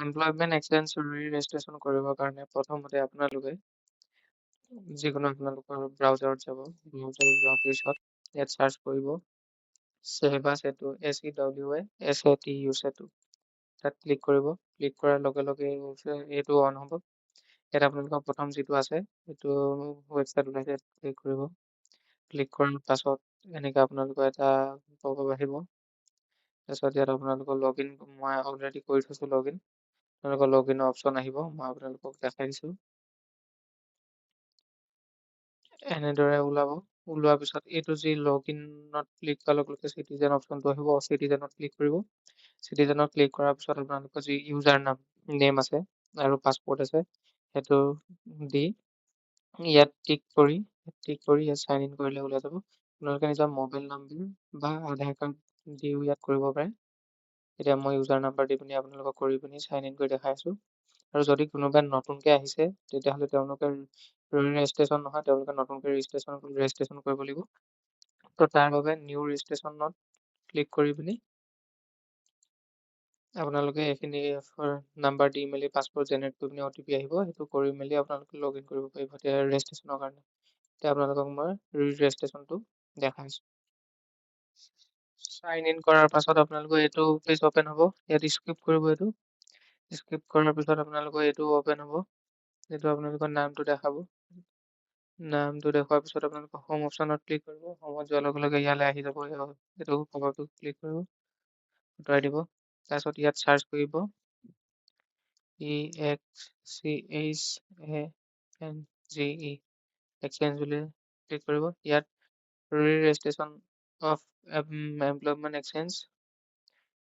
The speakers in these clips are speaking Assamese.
এমপ্লয়মেণ্ট এক্সচেঞ্জ ৰি-ৰেজিষ্ট্ৰেশ্যন কৰিবৰ কাৰণে প্ৰথমতে আপোনালোকে যিকোনো আপোনালোকৰ ব্ৰাউজাৰত যাব ব্ৰাউজাৰত যোৱাৰ পিছত ইয়াত চাৰ্চ কৰিব। Sewa Setu S E W A S A T U Setu তাত ক্লিক কৰিব। ক্লিক কৰাৰ লগে লগে এইটো অন হ'ব। ইয়াত আপোনালোকৰ প্ৰথম যিটো আছে সেইটো ৱেবছাইট ওলাইছে ক্লিক কৰিব। ক্লিক কৰাৰ পাছত এনেকৈ আপোনালোকৰ এটা পপ আহিব। তাৰপিছত ইয়াত আপোনালোকৰ লগ ইন মই অলৰেডি কৰি থৈছোঁ লগ ইন আপোনালোকৰ লগ ইনৰ অপশ্যন আহিব মই আপোনালোকক দেখাই দিছোঁ। এনেদৰে ওলাব। ওলোৱাৰ পিছত এইটো যি লগ ইনত ক্লিক কৰাৰ লগে লগে চিটিজেন অপশ্যনটো আহিব চিটিজেনত ক্লিক কৰিব। চিটিজেনত ক্লিক কৰাৰ পিছত আপোনালোকৰ যি ইউজাৰ নাম নেম আছে আৰু পাছপৰ্ট আছে সেইটো দি ইয়াত টিক কৰি টিক কৰি ইয়াত চাইন ইন কৰিলে ওলাই যাব। আপোনালোকে নিজৰ মোবাইল নম্বৰ বা আধাৰ কাৰ্ড দিও ইয়াত কৰিব পাৰে। এতিয়া মই ইউজাৰ নাম্বাৰ দি পিনি আপোনালোকক কৰি পিনি চাইন ইন কৰি দেখাই আছোঁ। আৰু যদি কোনোবাই নতুনকৈ আহিছে তেতিয়াহ'লে তেওঁলোকে ৰেজিষ্ট্ৰেশ্যন নহয় তেওঁলোকে নতুনকৈ ৰেজিষ্ট্ৰেশ্যন ৰেজিষ্ট্ৰেশ্যন কৰিব লাগিব। তো তাৰ বাবে নিউ ৰেজিষ্ট্ৰেশ্যনত ক্লিক কৰি পিনি আপোনালোকে এইখিনি নাম্বাৰ দি মেলি পাছপৰ্ট জেনেৰেট কৰি পিনি অ' টি পি আহিব। সেইটো কৰি মেলি আপোনালোকে লগ ইন কৰিব পাৰিব এতিয়া ৰেজিষ্ট্ৰেশ্যনৰ কাৰণে। এতিয়া আপোনালোকক মই ৰেজিষ্ট্ৰেশ্যনটো দেখাইছোঁ চাইন ইন কৰাৰ পাছত আপোনালোকৰ এইটো পেজ অ'পেন হ'ব। ইয়াত স্কিপ কৰিব এইটো। স্কিপ কৰাৰ পিছত আপোনালোকৰ এইটো অ'পেন হ'ব। এইটো আপোনালোকৰ নামটো দেখাব। নামটো দেখুৱাৰ পিছত আপোনালোকৰ হোম অপশ্যনত ক্লিক কৰিব। হোমত যোৱাৰ লগে লগে ইয়ালৈ আহি যাব। এইটো কভাৰটো ক্লিক কৰিব। আঁতৰাই দিব। তাৰপিছত ইয়াত চাৰ্চ কৰিব। E X C H A N G E exchange বুলি ক্লিক কৰিব। ইয়াত ৰেজিষ্ট্ৰেশ্যন অফ এমপ্লয়মেণ্ট এক্সচেঞ্জ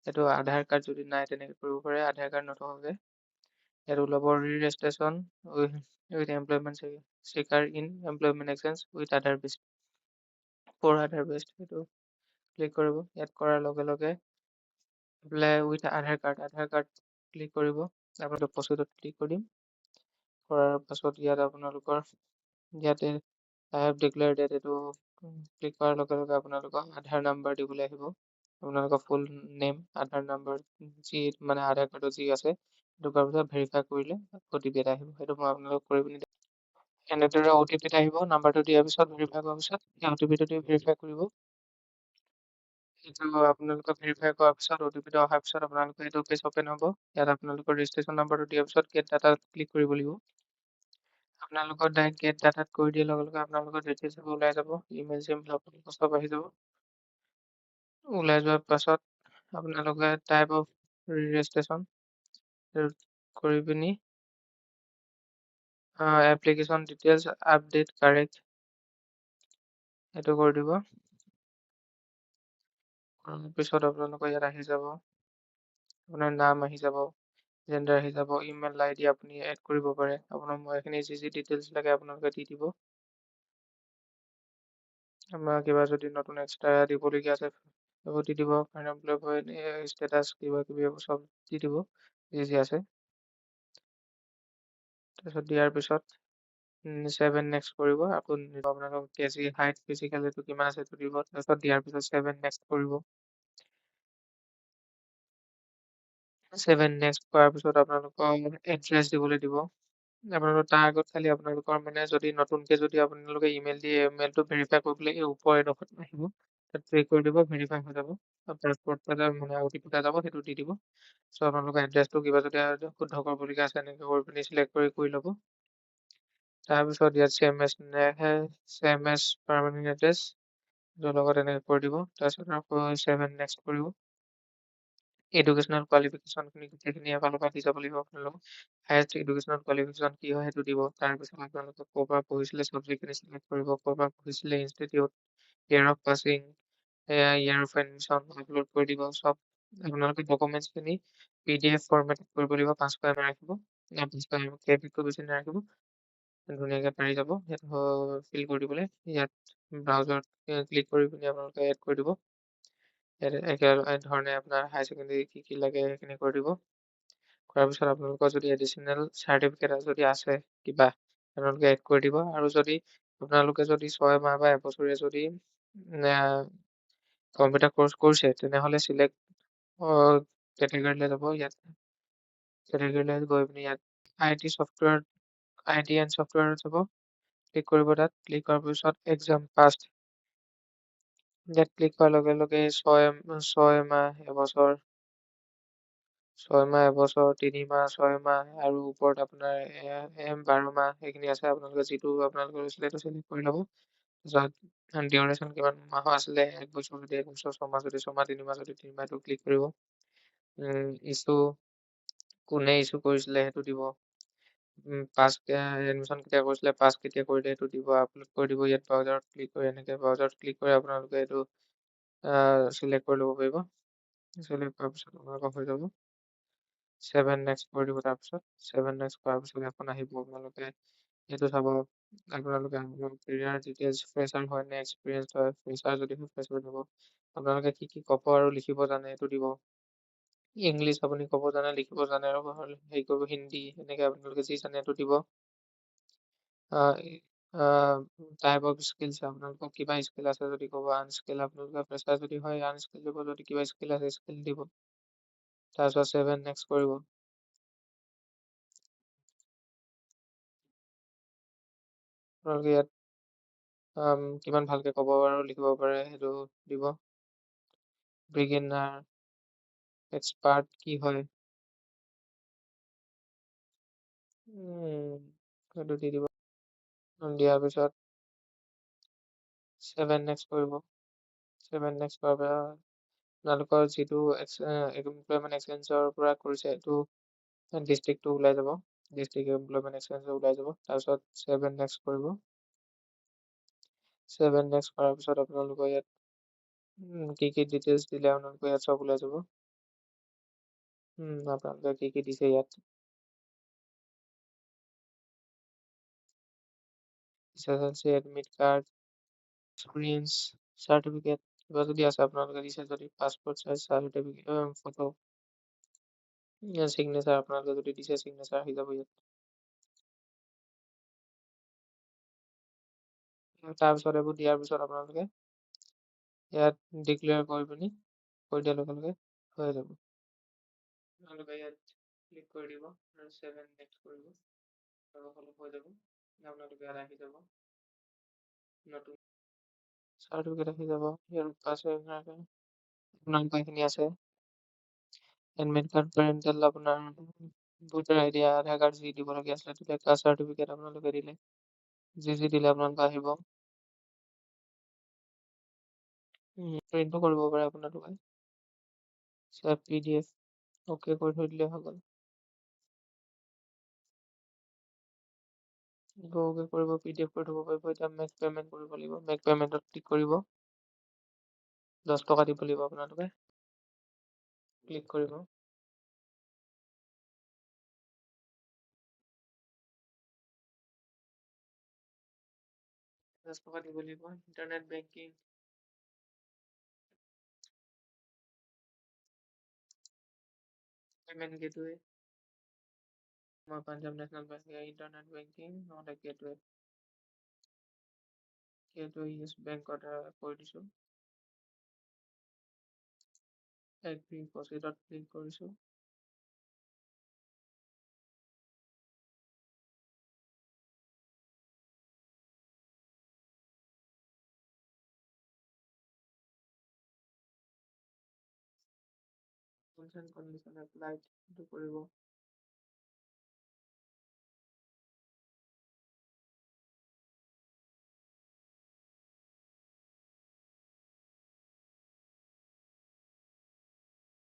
এইটো আধাৰ কাৰ্ড যদি নাই তেনেকৈ কৰিব পাৰে আধাৰ কাৰ্ড নথকাকৈ। ইয়াত ওলাব registration with employment seeker in employment exchange with Aadhaar based for Aadhaar based সেইটো ক্লিক কৰিব। ইয়াত কৰাৰ লগে লগে apply with Aadhaar card Aadhaar card click কৰিব। আপোনালোকে প্ৰচিডত ক্লিক কৰিম। কৰাৰ পাছত ইয়াত আপোনালোকৰ ইয়াতে আই হেভ ডিক্লেয়াৰ ডেট এইটো ক্লিক কৰাৰ লগে লগে আপোনালোকক আধাৰ নাম্বাৰ দিবলৈ আহিব। আপোনালোকৰ ফুল নেম আধাৰ নাম্বাৰ যি মানে আধাৰ কাৰ্ডত যি আছে সেইটো পিছত ভেৰিফাই কৰিলে অ' টি পি এটা আহিব। সেইটো মই আপোনালোকক কৰি পিনি এনেদৰে অ' টি পি এটা আহিব নাম্বাৰটো দিয়াৰ পিছত ভেৰিফাই কৰাৰ পিছত সেই অ' টি পিটো দি ভেৰিফাই কৰিব। এইটো আপোনালোকে ভেৰিফাই কৰাৰ পিছত অ' টি পিটো অহাৰ পিছত আপোনালোকে এইটো পেজ অ'পেন হ'ব। ইয়াত আপোনালোকৰ ৰেজিষ্ট্ৰেশ্যন নাম্বাৰটো দিয়াৰ পিছত গেট ডাটাত ক্লিক কৰিব লাগিব। আপোনালোকৰ ডাইৰেক্ট গেট ডাটাত কৰি দিয়াৰ লগে লগে আপোনালোকৰ ডিটেইলছবোৰ ওলাই যাব ইমেইল চিমেইল আপোনালোকৰ চব আহি যাব। ওলাই যোৱাৰ পাছত আপোনালোকে টাইপ অফ ৰেজিষ্ট্ৰেশ্যন কৰি পিনি এপ্লিকেশ্যন ডিটেইলছ আপডেট কাৰেক্ট এইটো কৰি দিব। পিছত আপোনালোকৰ ইয়াত আহি যাব আপোনাৰ নাম আহি যাব। জেণ্ডাৰ যাব ইমেইল আই ডি আপুনি এড কৰিব পাৰে। আপোনাৰ মই এইখিনি যি যি ডিটেইলছ লাগে আপোনালোকে দি দিব। আমাৰ কিবা যদি নতুন এক্সট্ৰা দিবলগীয়া আছে সেইবোৰ দি দিব। কাৰণ ষ্টেটাছ কিবা কিবি চব দি দিব যি যি আছে। তাৰপিছত দিয়াৰ পিছত ছেভেন নেক্সট কৰিব। আকৌ আপোনালোকক কেজি হাইট ফিজিকেল এইটো কিমান আছে সেইটো দিব। তাৰপিছত দিয়াৰ পিছত ছেভেন নেক্সট কৰিব। ছেভেন নেক্সট কৰাৰ পিছত আপোনালোকক এড্ৰেছ দিবলৈ দিব। আপোনালোকৰ তাৰ আগত খালি আপোনালোকৰ মানে যদি নতুনকৈ যদি আপোনালোকে ইমেইল দিয়ে ইমেইলটো ভেৰিফাই কৰিবলৈ এই ওপৰ এডোখৰত আহিব। তাত ক্লিক কৰি দিব ভেৰিফাই হৈ যাব। পাছপৰ্ট মানে অ' টি পি এটা যাব সেইটো দি দিব। চ' আপোনালোকৰ এড্ৰেছটো কিবা যদি শুদ্ধ কৰিবলগীয়া আছে এনেকৈ কৰি পিনি চিলেক্ট কৰি কৰি ল'ব। তাৰপিছত ইয়াত same as same as permanent address লগত এনেকৈ কৰি দিব। তাৰপিছত আকৌ ছেভেন নেক্সট কৰিব। এডুকেশ্যনেল কোৱালিফিকেশ্যনখিনি গোটেইখিনি এফালৰ পৰা দি যাব লাগিব আপোনালোকক হায়েষ্ট এডুকেশ্যনেল কোৱালিফিকেশ্যন কি হয় সেইটো দিব তাৰপিছত আপোনালোকে ক'ৰ পৰা পঢ়িছিলে ছাবজেক্টখিনি চিলেক্ট কৰিব ক'ৰ পৰা পঢ়িছিলে institute year of passing year of admission upload কৰি দিব চব আপোনালোকে ডকুমেণ্টছখিনি পি ডি এফ ফৰ্মেট কৰিব লাগিব পাঁচশ এম ৰাখিব পাঁচশ এম কেবিটো বেছি নাৰাখিব ধুনীয়াকৈ পাৰি যাব সেইটো ফিল কৰি দিবলৈ ইয়াত ব্ৰাউজাৰত ক্লিক কৰি পিনি আপোনালোকে এড কৰি দিব ধৰণে আপোনাৰ হাই ছেকেণ্ডেৰী কি কি লাগে সেইখিনি কৰি দিব। কৰাৰ পিছত আপোনালোকৰ যদি এডিশ্যনেল চাৰ্টিফিকেট যদি আছে কিবা আপোনালোকে এড কৰি দিব। আৰু যদি আপোনালোকে যদি ছয় মাহ বা এবছৰীয়া যদি কম্পিউটাৰ কৰ্চ কৰিছে তেনেহ'লে চিলেক্ট কেটেগৰীলৈ যাব ইয়াত। কেটেগৰীলৈ গৈ পিনি ইয়াত I T software I T and ছফ্টৱেৰত যাব। ক্লিক কৰিব তাত। ক্লিক কৰাৰ পিছত এক্সাম পাষ্ট ইয়াত ক্লিক কৰাৰ লগে লগে ছয় ছয় মাহ এবছৰ ছয় মাহ এবছৰ তিনি মাহ ছয় মাহ আৰু ওপৰত আপোনাৰ বাৰ মাহ সেইখিনি আছে আপোনালোকে যিটো আপোনালোকে লৈছিলে সেইটো চিলেক্ট কৰি ল'ব তাৰপিছত ডিউৰেশ্যন কিমান মাহৰ আছিলে এক বছৰ যদি এক বছৰ ছমাহ যদি ছমাহ তিনিমাহ যদি তিনিমাহটো ক্লিক কৰিব ইছ্যু কোনে ইছ্যু কৰিছিলে সেইটো দিব পাছ এডমিশ্যন কেতিয়া কৰিছিলে পাছ কেতিয়া কৰিলে সেইটো দিব আপলোড কৰি দিব ইয়াত ব্ৰাউজাৰত ক্লিক কৰি এনেকৈ ব্ৰাউজাৰত ক্লিক কৰি আপোনালোকে এইটো চিলেক্ট কৰি ল'ব পাৰিব। চিলেক্ট কৰাৰ পিছত আপোনালোকৰ হৈ যাব। ছেভেন নেক্সট কৰি দিব তাৰপিছত। ছেভেন নেক্সট কৰাৰ পিছত এখন আহিব আপোনালোকে। এইটো চাব আপোনালোকে কেৰিয়াৰ ডিটেইলছ ফ্ৰেচাৰ হয় নে এক্সপিৰিয়েঞ্চ হয় ফ্ৰেচাৰ যদি হয় ফ্ৰেচাৰ দিব আপোনালোকে কি কি ক'ব আৰু লিখিব জানে এইটো দিব। ইংলিছ আপুনি ক'ব জানে লিখিব জানে আৰু হেৰি কৰিব হিন্দী এনেকৈ আপোনালোকে যি জানে এইটো দিব। টাইপ অফ স্কিলছ আপোনালোকৰ কিবা স্কিল আছে যদি ক'ব আনস্কিল আপোনালোকে ফ্ৰেচাৰ যদি হয় আনস্কিল দিব যদি কিবা স্কিল আছে স্কিল দিব। তাৰপিছত ছেভেন নেক্সট কৰিব। আপোনালোকে ইয়াত কিমান ভালকৈ ক'ব আৰু লিখিব পাৰে সেইটো দিব। বিগিনাৰ এক্সপাৰ্ট কি হয়? সেইটো দি দিব। দিয়াৰ পিছত ছেভেন নেক্সট কৰিব। ছেভেন নেক্সট কৰাৰ পৰা আপোনালোকৰ যিটো এমপ্লয়মেণ্ট এক্সচেঞ্জৰ পৰা কৰিছে সেইটো ডিষ্ট্ৰিক্টটো ওলাই যাব। ডিষ্ট্ৰিক্ট এমপ্লয়মেণ্ট এক্সচেঞ্জৰ ওলাই যাব। তাৰপিছত ছেভেন নেক্সট কৰিব। ছেভেন নেক্সট কৰাৰ পিছত আপোনালোকৰ ইয়াত কি কি ডিটেইলছ দিলে আপোনালোকৰ ইয়াত চব ওলাই যাব। আপোনালোকে কি কি দিছে ইয়াত SSLC admit card experience certificate কিবা যদি আছে আপোনালোকে দিছে যদি passport size certificate photo signature আপোনালোকে যদি দিছে চিগনেচাৰ আহি যাব ইয়াত তাৰপিছত এইবোৰ দিয়াৰ পিছত আপোনালোকে ইয়াত ডিক্লেয়াৰ কৰি পিনি কৰি দিয়াৰ লগে লগে হৈ যাব আপোনালোকে ইয়াত ক্লিক কৰি দিব আৰু ছেভেন নেক্সট কৰিব আৰু অলপ হৈ যাব। আপোনালোকে ইয়াত আহি যাব। নতুন চাৰ্টিফিকেট আহি যাব। ইয়াৰ পাছে আপোনালোকৰ এইখিনি আছে। এডমিট কাৰ্ড পেৰেণ্টেল আপোনাৰ voter I D Aadhaar card যি দিবলগীয়া আছিলে তেতিয়া কাষ্ট চাৰ্টিফিকেট আপোনালোকে দিলে। যি যি দিলে আপোনালোকে আহিব প্ৰিণ্টো কৰিব পাৰে আপোনালোকে পি ডি এফ অ'কে কৰি থৈ দিলে হৈ গ'ল অ'কে কৰিব পি ডি এফ কৰি থ'ব পাৰিব এতিয়া মেক পে'মেণ্ট কৰিব লাগিব মেক পে'মেণ্টত ক্লিক কৰিব দহ টকা দিব লাগিব আপোনালোকে ক্লিক কৰিব দহ টকা দিব লাগিব internet banking পে'মেণ্ট গেটৱে মই Punjab national bank internet banking নহ'লে গেটৱে গেটৱে ইউজ বেংকৰ দ্বাৰা কৰি দিছোঁ এগ্ৰি প্ৰচিডত ক্লিক কৰিছোঁ টাৰ্মছ এণ্ড কণ্ডিশ্যন এপ্লাইড সেইটো কৰিব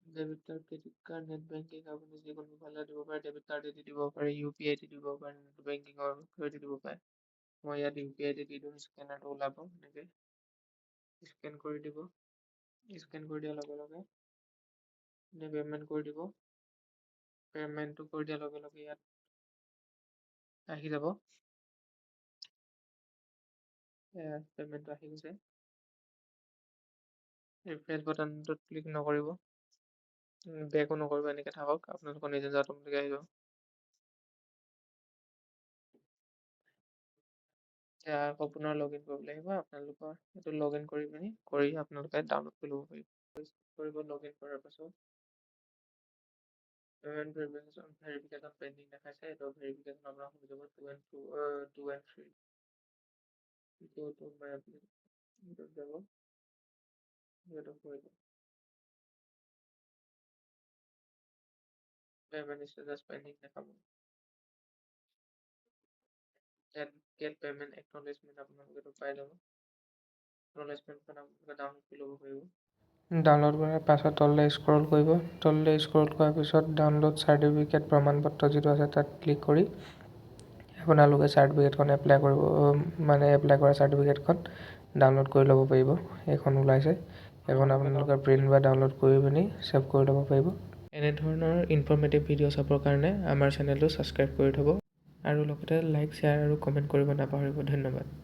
debit card credit card net banking আপুনি যিকোনো ফালে দিব পাৰে ডেবিট কাৰ্ডেদি দিব পাৰে ইউ পি আই দি দিব পাৰে নেট বেংকিঙৰ থ্ৰুৱেদি দিব পাৰে মই ইয়াত ইউ পি আই দি দি দিওঁ স্কেনাৰটো ওলাব এনেকৈ স্কেন কৰি দিব স্কেন কৰি দিয়াৰ লগে লগে পে'মেণ্ট কৰি দিব। পে'মেণ্টটো কৰি দিয়াৰ লগে লগে ইয়াত আহি যাব। পে'মেণ্টটো আহি গৈছে। ৰিফ্ৰেছ বাটনটোত ক্লিক নকৰিব। বেকো নকৰিব এনেকৈ থাকক। আপোনালোকৰ নিজে অট'মেটিক আহিব। এতিয়া আকৌ পুনৰ লগ ইন কৰিব লাগিব। আপোনালোকৰ এইটো লগ ইন কৰি পিনি কৰি আপোনালোকে ডাউনলোড কৰি ল'ব পাৰিব। কৰিব লগ ইন কৰাৰ পাছত। পেমেণ্ট ভেৰিফিকেশ্যন ভেৰিফিকেশ্যন পেণ্ডিং দেখাইছে এইটো ভেৰিফিকেশ্যন আপোনাৰ হৈ যাব two and two two and three go to my application যাব সেইটো হৈ যাব পেমেণ্ট ষ্টেটাছ পেণ্ডিং দেখাব ইয়াত গেট পেমেণ্ট একনলেজমেণ্ট আপোনালোকে এইটো পাই যাব একনলেজমেণ্টখন আপোনালোকে ডাউনলোড কৰি ল'ব পাৰিব ডাউনলোড কৰাৰ পাছত তললৈ স্ক্ৰল কৰিব। তললৈ স্ক্ৰল কৰাৰ পিছত ডাউনলোড চাৰ্টিফিকেট প্ৰমাণপত্ৰ যিটো আছে তাত ক্লিক কৰি আপোনালোকে চাৰ্টিফিকেটখন এপ্লাই কৰিব মানে এপ্লাই কৰা চাৰ্টিফিকেটখন ডাউনলোড কৰি ল'ব পাৰিব। এইখন ওলাইছে। এইখন আপোনালোকে প্ৰিণ্ট বা ডাউনলোড কৰি পিনি ছেভ কৰি ল'ব পাৰিব। এনেধৰণৰ ইনফৰ্মেটিভ ভিডিঅ' চাবৰ কাৰণে আমাৰ চেনেলটো ছাবস্ক্ৰাইব কৰি থ'ব। আৰু লগতে লাইক শ্বেয়াৰ আৰু কমেণ্ট কৰিব নাপাহৰিব। ধন্যবাদ।